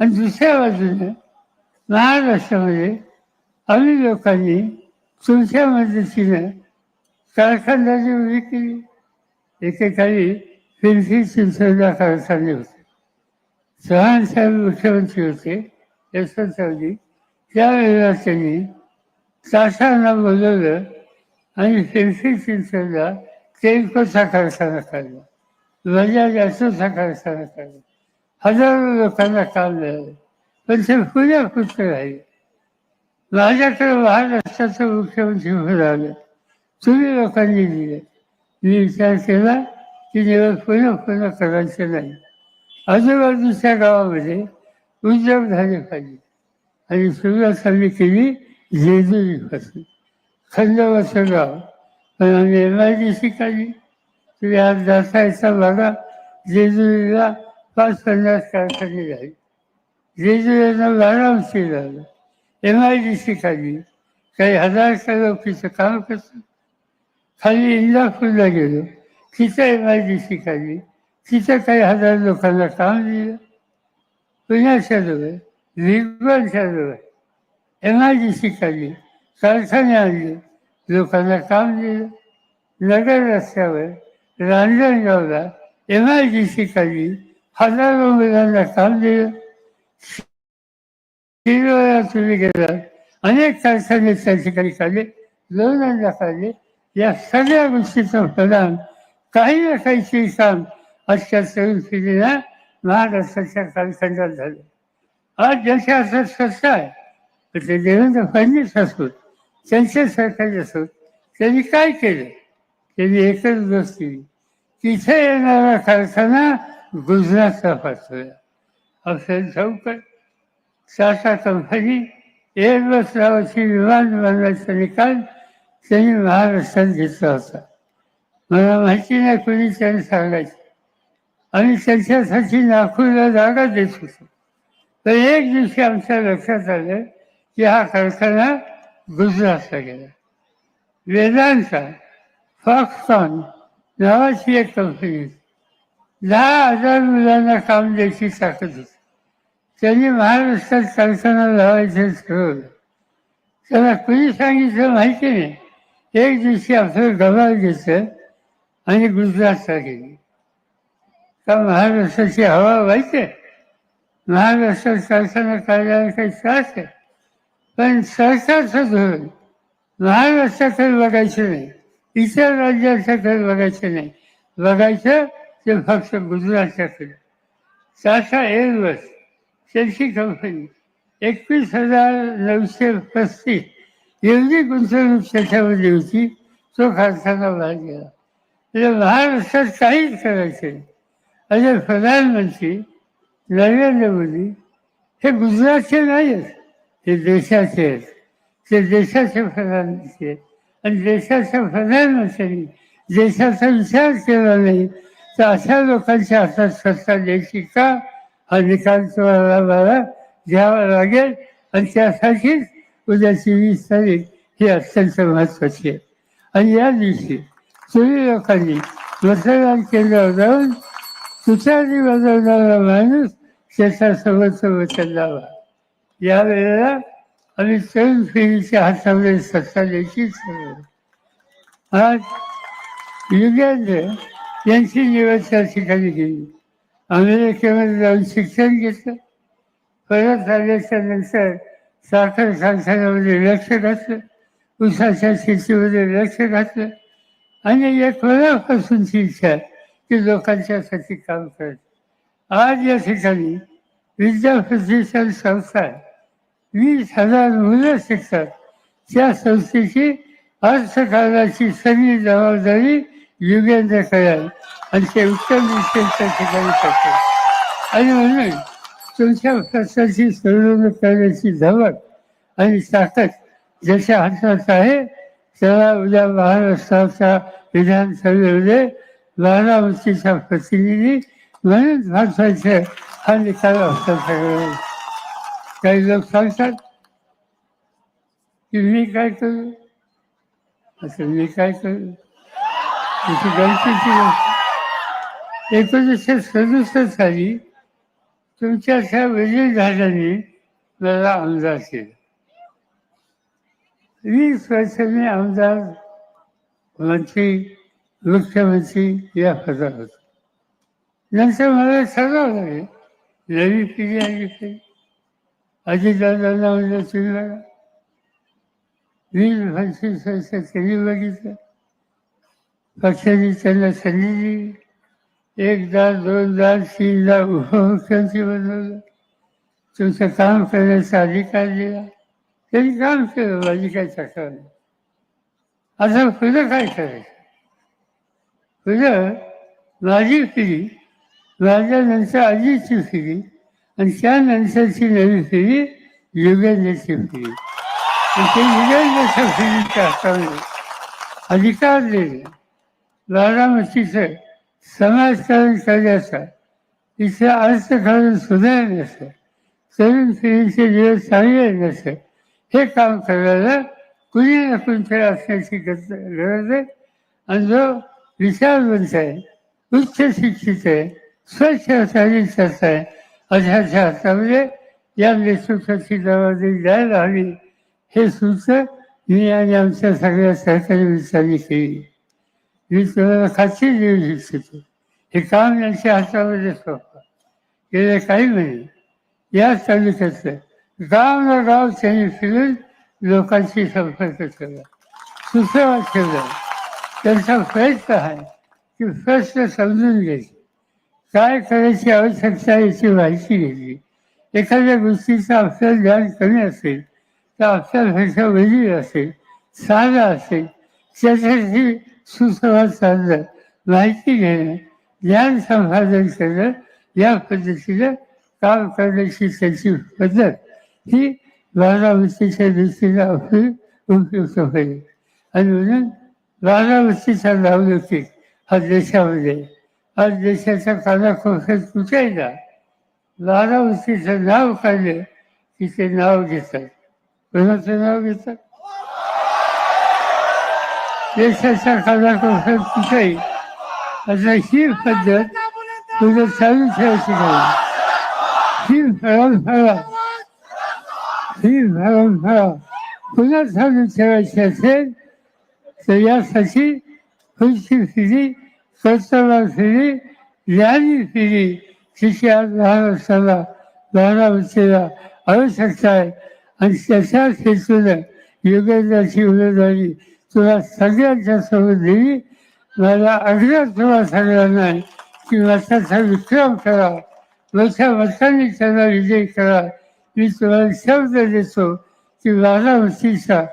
आणि दुसऱ्या बाजूने महाराष्ट्रामध्ये आम्ही लोकांनी तुमच्या मदतीनं कारखानदारी उभी केली. एकेकाळी फिरफी चिंचवडा कारखाने होते. चव्हाण साहेब मुख्यमंत्री होते यशवंतरावजी त्यावेळेला त्यांनी तासांना बोलवलं आणि फिरफी चिंचवडा तेलकोचा कारखाना काढला. बजाज असोचा कारखाना काढला. हजारो लोकांना काम मिळालं पण ते पुण्या पुस्त राहिले माझ्याकडे महाराष्ट्राचं मुख्यमंत्री म्हणून आलं तुम्ही लोकांनी दिले. मी विचार केला की निवड पुन्हा पुन्हा करायचं नाही. आजूबाजूच्या गावामध्ये उद्योग झाले पाहिजे. आणि सुरुवात आम्ही केली जेजुरीपासून खंडोबाचं गाव. पण आम्ही एम आय डी सी काढली. तुम्ही आज जाता येता बघा जेजुरीला पाच पन्नास कारखाने झाले जेजुरीला वाराणसी झालं एम आय डी सी काढली काही हजार लोकीचं काम करतात खाली इंदापूरला गेलो तिथं एम आय डी सी काढली तिथं काही हजार लोकांना काम दिलं पुण्याच्या जवळ रिगवनच्या जवळ एम आय डी सी काढली कारखाने आणले लोकांना काम दिलं नगर रस्त्यावर रांजणगावला एम आय डी सी काढली हजारो मुलांना काम दिलं शिरोळा तुम्ही गेलात अनेक कारखाने त्या ठिकाणी काढले लोणांना काढले या सगळ्या गोष्टीचं प्रदान काही ना काहीतरी काम आजच्या तरुण पिढीला महाराष्ट्राच्या कालखंडात झालं आज ज्याच्या असं सत्ता आहे तर ते देवेंद्र फडणवीस असोत त्यांचे सरकारी असोत त्यांनी काय केलं त्यांनी एकच गोष्ट केली तिथे येणारा कारखाना गुजरातचा पाठवला असेल चौकट टाटा कंपनी एअरबस नावाची विमान बनवायचा निकाल त्यांनी महाराष्ट्रात घेतला होता. मला माहिती नाही कोणी त्याने सांगायचं. आणि त्याच्यासाठी नागपूरला जागा देत होतो. तर एक दिवशी आमच्या लक्षात आलं की हा कारखाना गुजरातला गेला. वेदांता फॉक्सकॉन नावाची एक कंपनी होती. दहा हजार मुलांना काम द्यायची ताकद होती. त्यांनी महाराष्ट्रात कारखाना लावायचं ठरवलं. त्याला कुणी सांगितलं माहिती नाही. एक दिवशी आपलं गवार घेतलं आणि गुजरातला गेली. का महाराष्ट्राची हवा वाईट आहे? महाराष्ट्रात कारखाना काढल्याला काही त्रास आहे? पण सरकारचं धोरण. महाराष्ट्राकडे बघायचं नाही. इतर राज्याच्याकडे बघायचं नाही. बघायचं ते फक्त गुजरातच्याकडे टाटा एअरबस त्यांची कंपनी एकवीस हजार नऊशे पस्तीस. एवढी गुंतवणूक त्याच्यामध्ये होती तो कारखाना बाहेर गेला म्हणजे महाराष्ट्रात काहीच करायचं नाही. आणि प्रधानमंत्री नरेंद्र मोदी हे गुजरातचे नाही आहेत हे देशाचे आहेत. ते देशाचे प्रधानमंत्री आहेत. आणि देशाच्या प्रधानमंत्र्यांनी देशाचा विचार केला नाही तर अशा लोकांच्या हातात सत्ता द्यायची का? हा निकाल तुम्हाला मला घ्यावा लागेल. आणि त्यासाठीच उद्याची वीस तारीख ही अत्यंत महत्त्वाची आहे. आणि या दिवशी तुम्ही लोकांनी मतदान केंद्रावर जाऊन तुतारी वाजवणारा माणूस त्याच्यासोबत वचन लावा. या वेळेला आम्ही तरुण पिढीच्या हातामध्ये सत्ता द्यायची ठरवलं आज युगेंद्र यांची निवड त्या ठिकाणी गेली. अमेरिकेमध्ये जाऊन शिक्षण घेतलं. परत आल्याच्यानंतर साखर कारखान्यामध्ये लक्ष घातलं. उसाच्या शेतीमध्ये लक्ष घातलं. आणि एक मनापासूनची इच्छा की लोकांच्यासाठी काम करत. आज या ठिकाणी विद्याप्रतिष्ठान संस्था वीस हजार मुलं शिकतात. त्या संस्थेची अर्थकारणाची सगळी जबाबदारी युगेंद्र कराल आणि ते उत्तम त्या ठिकाणी करतात आणि म्हणून तुमच्या प्रश्नाची सोडवणूक करण्याची धमक आणि ताकद ज्याच्या हातात आहे त्याला उद्या महाराष्ट्राच्या विधानसभेमध्ये बारामतीचा प्रतिनिधी म्हणून महत्त्वाचे हा निकाल असतात काही लोक सांगतात की मी काय करू? असं मी काय करू? त्याची एकोणीसशे सदुसष्ट साली तुमच्या विजय झाल्याने मला आमदार केलं. वीस वर्ष मी आमदार मंत्री मुख्यमंत्री या पदावर होतो. नंतर मला ठरवावं लागेल नवी पिढी आली पाहिजे अजितदादांना म्हणजे तुम्ही बघा वीस पंचवीस वर्ष त्यांनी बघितलं. पक्षाने त्यांना संधी दिली एकदा दोनदा तीनदा उपमुख्यमंत्री बनवलं. तुमचं काम करण्याचा अधिकार दिला. त्यांनी काम केलं माझी काही तक्रार नाही. आता पुढं काय करायचं? पुढं माझी पिढी माझ्यानंतर आजीची पिढी आणि त्यानंतरची नवी पिढी युगेंद्रची पिढी. आणि ते युगेंद्रच्या पिढीच्या हातामध्ये अधिकार दिले. बारामतीचं समाजकारण करण्याचा तिचं अर्थकारण सुधारण्याचं तरुण पिढीचे दिवस चांगले येण्याचं हे काम करायला कुणी ना कुणीतरी असण्याची गरज गरज आहे. आणि जो विचारवंत आहे उच्च शिक्षित आहे स्वच्छ चालीचाच आहे अशाच्या हातामध्ये या नेतृत्वाची जबाबदारी द्यायला हवी. हे सूचन मी आणि आमच्या सगळ्या सहकारी विचारणी केली मी तुम्हाला खात्री देऊ इच्छितो हे काम यांच्या हातामध्ये सोपं. गेले काही महिने या तालुक्यातलं गाव ना गाव त्यांनी फिरून लोकांशी संपर्क केला. सुसंवाद केला त्यांचा प्रयत्न आहे की प्रश्न समजून घ्यायचे. काय करायची आवश्यकता आहे याची माहिती घेतली एखाद्या गोष्टीचं आपल्याला ज्ञान कमी असेल तर आपल्यापेक्षा वेगळी असेल साधा असेल त्याच्यासाठी सुसंवाद साधणं माहिती घेणं ज्ञान संपादन करणं या पद्धतीनं काम करण्याची त्यांची पद्धत ही बारामतीच्या दृष्टीनं आपली उपयुक्त होईल. आणि म्हणून बारामतीचा नावलौकिक हा देशामध्ये आज देशाच्या कानाकोपऱ्यात कुठेही ना बारामतीचं नाव काढलं की ते नाव घेतात. कोणाचं नाव घेतात? देशाच्या कानाकोपऱ्यात आता ही पद्धत तुझं चालू ठेवायची नाही. ही परंपरा ही परंपरा पुन्हा चालू ठेवायची असेल तर यासाठी पुढची फिरी कर्तव्य फिरी ज्ञानी फिरी तिची आज लहान असताना बारामतीला आवश्यकता आहे. आणि त्याच्याच हेतूनं योगेंद्राची उमेदवारी तुला सगळ्यांच्या सोबत दिली. मला आग्रह तुला सगळ्यांना की मताचा विक्रम करा. मोठ्या मताने त्यांना विजय करा. मी तुम्हाला शब्द देतो की बारामतीचा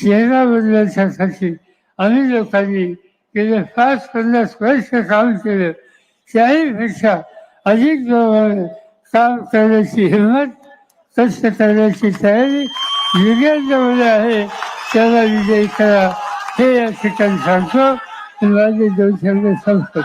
चेहरा बदलण्यासाठी आम्ही लोकांनी गेले पाच पन्नास वर्ष काम केलं. त्याहीपेक्षा अधिक जोराने काम करण्याची हिंमत कष्ट करण्याची तयारी युगेंद्रमध्ये आहे. त्याला विजयी करा. हे या ठिकाणी सांगतो आणि माझे दोन शब्द संपतो